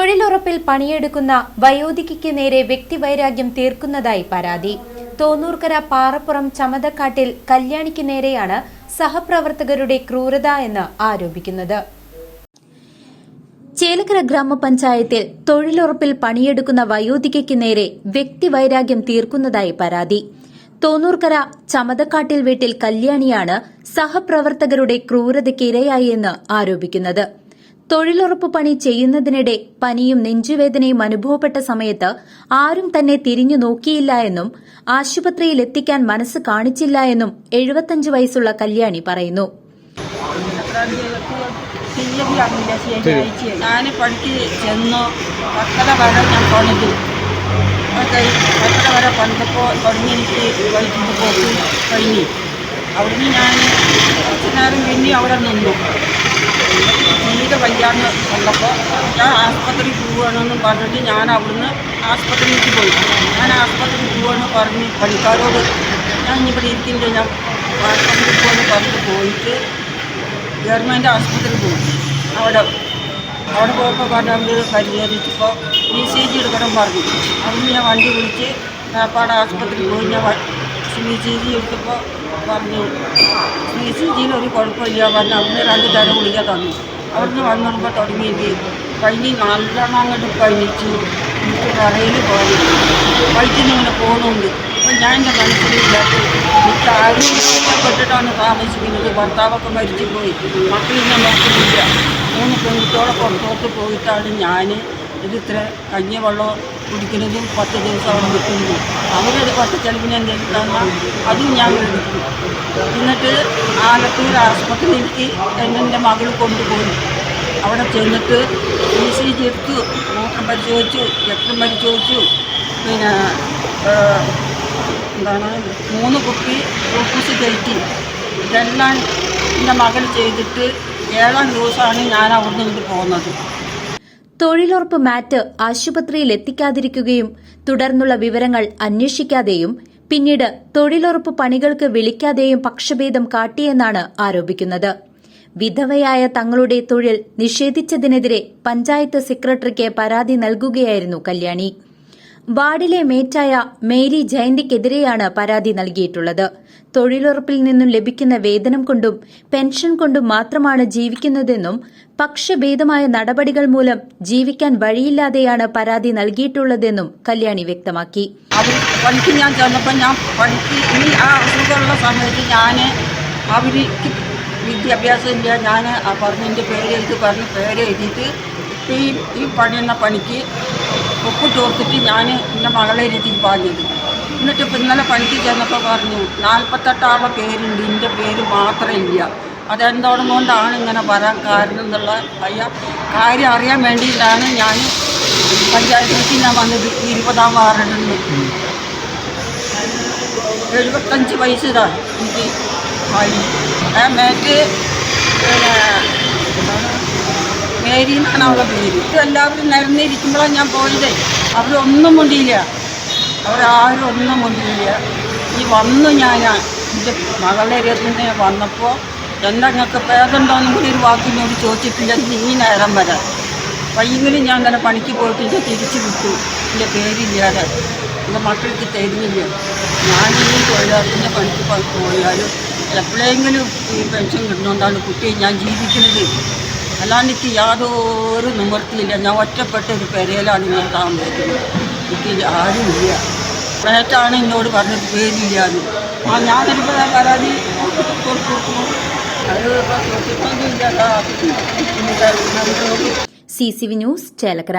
തൊഴിലുറപ്പിൽ പണിയെടുക്കുന്ന വയോധികയ്ക്ക് നേരെ വ്യക്തിവൈരാഗ്യം തീർക്കുന്നതായി പരാതി. തോന്നൂർക്കര പാറപ്പുറം ചമതക്കാട്ടിൽ കല്യാണിക്ക് നേരെയാണ് സഹപ്രവർത്തകരുടെ ക്രൂരത എന്ന് ആരോപിക്കുന്നത്. ചേലക്കര ഗ്രാമപഞ്ചായത്തിൽ തൊഴിലുറപ്പിൽ പണിയെടുക്കുന്ന വയോധികയ്ക്ക് നേരെ വ്യക്തിവൈരാഗ്യം തീർക്കുന്നതായി പരാതി. തോന്നൂർക്കര ചമതക്കാട്ടിൽ വീട്ടിൽ കല്യാണിയാണ് സഹപ്രവർത്തകരുടെ ക്രൂരതയ്ക്ക് ഇരയായി എന്ന് ആരോപിക്കുന്നത്. തൊഴിലുറപ്പ് പണി ചെയ്യുന്നതിനിടെ പനിയും നെഞ്ചുവേദനയും അനുഭവപ്പെട്ട സമയത്ത് ആരും തന്നെ തിരിഞ്ഞു നോക്കിയില്ല എന്നും ആശുപത്രിയിൽ എത്തിക്കാൻ മനസ്സ് കാണിച്ചില്ല എന്നും എഴുപത്തഞ്ച് വയസ്സുള്ള കല്യാണി പറയുന്നു. ഞാൻ അവിടുന്ന് ഞാൻ കുറച്ച് നേരം പിന്നെ അവിടെ നിന്നു. വയ്യാന്ന് വന്നപ്പോൾ ഞാൻ ആസ്പത്രി പോവുകയാണെന്ന് പറഞ്ഞിട്ട് ഞാൻ അവിടുന്ന് ആസ്പത്രിയിലേക്ക് പോയി. ഞാൻ ആസ്പത്രി പോവുകയെന്ന് പറഞ്ഞ് പണിക്കാരോട് ഞാൻ ഇവിടെ ഇരിക്കുന്നില്ല ഞാൻ ആസ്പത്രിയിൽ പോകുമെന്ന് പറഞ്ഞിട്ട് പോയിട്ട് ഗവൺമെന്റ് ആശുപത്രിയിൽ പോയി. അവിടെ അവിടെ പോയപ്പോൾ പറഞ്ഞു അവർ പരിശോധിച്ചപ്പോൾ ഇ സി ജി എടുക്കണം പറഞ്ഞു. അവിടുന്ന് ഞാൻ വണ്ടി വിളിച്ച് കാപ്പാട് ആശുപത്രിയിൽ പോയി ഞാൻ ഇ സി ജി എടുത്തപ്പോൾ പറഞ്ഞു ഇ സി ജിയിൽ ഒരു കുഴപ്പമില്ല പറഞ്ഞു അവിടുന്ന് രണ്ട് തരം ഗുളിക തന്നു. അവിടുന്ന് വന്നപ്പോൾ തുടങ്ങിയിട്ട് പനി നല്ലോണം അങ്ങോട്ട് പനിച്ചു എനിക്ക് കറയിൽ പോയി. വൈദ്യുതി ഇങ്ങനെ പോകുന്നുണ്ട് അപ്പം ഞാൻ എന്റെ മനസ്സിലില്ലാത്ത എനിക്ക് ആരും കഷ്ടപ്പെട്ടിട്ടാണ് താമസിക്കുന്നത്. ഭർത്താവൊക്കെ മരിച്ചു പോയി മക്കളിന്നെ നോക്കുന്നില്ല. മൂന്ന് പെൺകുട്ടിയോടെ പുറത്തോട്ട് പോയിട്ടാണ് ഞാൻ ഇത് ഇത്ര കഞ്ഞി വെള്ളം കുടിക്കുന്നതും പത്ത് ദിവസം അവിടെ നിൽക്കുന്നു അവരത് പത്ത് ചെലവിന് എന്തെങ്കിലും അതും ഞാൻ മേടിക്കും എന്നിട്ട് ആലത്തൂർ ആസ്പത്രിയിലേക്ക് എന്നെ മകൾ കൊണ്ടുപോയി. അവിടെ ചെന്നിട്ട് ഇ സി ജി എടുത്തു. മൂത്രം പരിശോധിച്ചു രക്തം പരിശോധിച്ചു. പിന്നെ എന്താണ് മൂന്ന് കുപ്പി ഗ്ലൂക്കോസ് കയറ്റി. ഇതെല്ലാം എന്റെ മകൾ ചെയ്തിട്ട് ഏഴാം ദിവസമാണ് ഞാൻ അവിടെ നിന്ന് പോകുന്നത്. തൊഴിലുറപ്പ് മാറ്റ് ആശുപത്രിയിൽ എത്തിക്കാതിരിക്കുകയും തുടർന്നുള്ള വിവരങ്ങൾ അന്വേഷിക്കാതെയും പിന്നീട് തൊഴിലുറപ്പ് പണികൾക്ക് വിളിക്കാതെയും പക്ഷഭേദം കാട്ടിയെന്നാണ് ആരോപിക്കുന്നത്. വിധവയായ തങ്ങളുടെ തൊഴിൽ നിഷേധിച്ചതിനെതിരെ പഞ്ചായത്ത് സെക്രട്ടറിക്ക് പരാതി നൽകുകയായിരുന്നു കല്യാണി. വാർഡിലെ മേറ്റായ മേരി ജയന്തിക്കെതിരെയാണ് പരാതി നൽകിയിട്ടുള്ളത്. തൊഴിലുറപ്പിൽ നിന്നും ലഭിക്കുന്ന വേതനം കൊണ്ടും പെൻഷൻ കൊണ്ടും മാത്രമാണ് ജീവിക്കുന്നതെന്നും പക്ഷഭേദമായ നടപടികൾ മൂലം ജീവിക്കാൻ വഴിയില്ലാതെയാണ് പരാതി നൽകിയിട്ടുള്ളതെന്നും കല്യാണി വ്യക്തമാക്കി. പണിക്ക് ഞാൻ ഞാൻ ആ അസുഖമുള്ള സമയത്ത് പറഞ്ഞതിന്റെ പേര് എഴുതി പറഞ്ഞ് പേര് എഴുതിയിട്ട് ഈ ഈ പണിയുന്ന പണിക്ക് ഒപ്പിട്ട് തോർത്തിട്ട് ഞാൻ എന്റെ മകളെ രീതിക്ക് പറഞ്ഞത് എന്നിട്ട് ഇപ്പം ഇന്നലെ പണിക്ക് ചെന്നപ്പോൾ പറഞ്ഞു നാൽപ്പത്തെട്ടാളുടെ പേരുണ്ട് എന്റെ പേര് മാത്രമില്ല. അതെന്തോടുകൊണ്ടാണ് ഇങ്ങനെ വരാൻ കാരണം എന്നുള്ള അയ്യ കാര്യം അറിയാൻ വേണ്ടിയിട്ടാണ് ഞാൻ പഞ്ചായത്തിലേക്ക് ഞാൻ വന്നത് ഇരുപതാം വാർഡിൽ നിന്ന് എഴുപത്തഞ്ച് വയസ്സിലാണ് എനിക്ക് ആയി. ആ മേറ്റ് പിന്നെ മേരി എന്നാണ് അവളുടെ പേര്. ഇത് എല്ലാവരും നിരന്നിരിക്കുമ്പോഴാണ് ഞാൻ പോയത്. അവരൊന്നും മുണ്ടിയില്ല. അവരാരും ഒന്നും മുണ്ടിയില്ല. ഈ വന്നു ഞാൻ എന്റെ മകളുടെ ഇരുപത്തിന് വന്നപ്പോൾ എന്താ നിങ്ങൾക്ക് പേദുണ്ടോന്നും കൂടി ഒരു വാക്കിനോട് ചോദിച്ചിട്ടില്ല. ഈ നേരം വരെ. വൈകുന്നേരം ഞാൻ തന്നെ പണിക്ക് പോയിട്ട് എന്റെ തിരിച്ചു വിട്ടു. എന്റെ പേരില്ലാതെ. എന്റെ മക്കൾക്ക് തരുന്നില്ല. ഞാൻ ഈ തൊഴിലാളിന്റെ പണിക്ക് പോയി പോയാലും എപ്പോഴെങ്കിലും ഈ പെൻഷൻ കിട്ടുന്നതുകൊണ്ടാണ് കുട്ടിയെ ഞാൻ ജീവിക്കുന്നത്. അല്ലാണ്ട് എനിക്ക് യാതൊരു നിവൃത്തിയില്ല. ഞാൻ ഒറ്റപ്പെട്ട ഒരു പെരയിലാണ് ഞാൻ താമസിക്കുന്നത്. എനിക്ക് ആരുമില്ല. ഫ്ലാറ്റാണ് എന്നോട് പറഞ്ഞത് പേരില്ലാന്ന് ആ ഞാനെനിപ്പോൾ പരാതി കൊടുത്തു അത് ഇപ്പോൾ ചോദിച്ചിട്ടൊന്നുമില്ല. C C V news Chelakkara.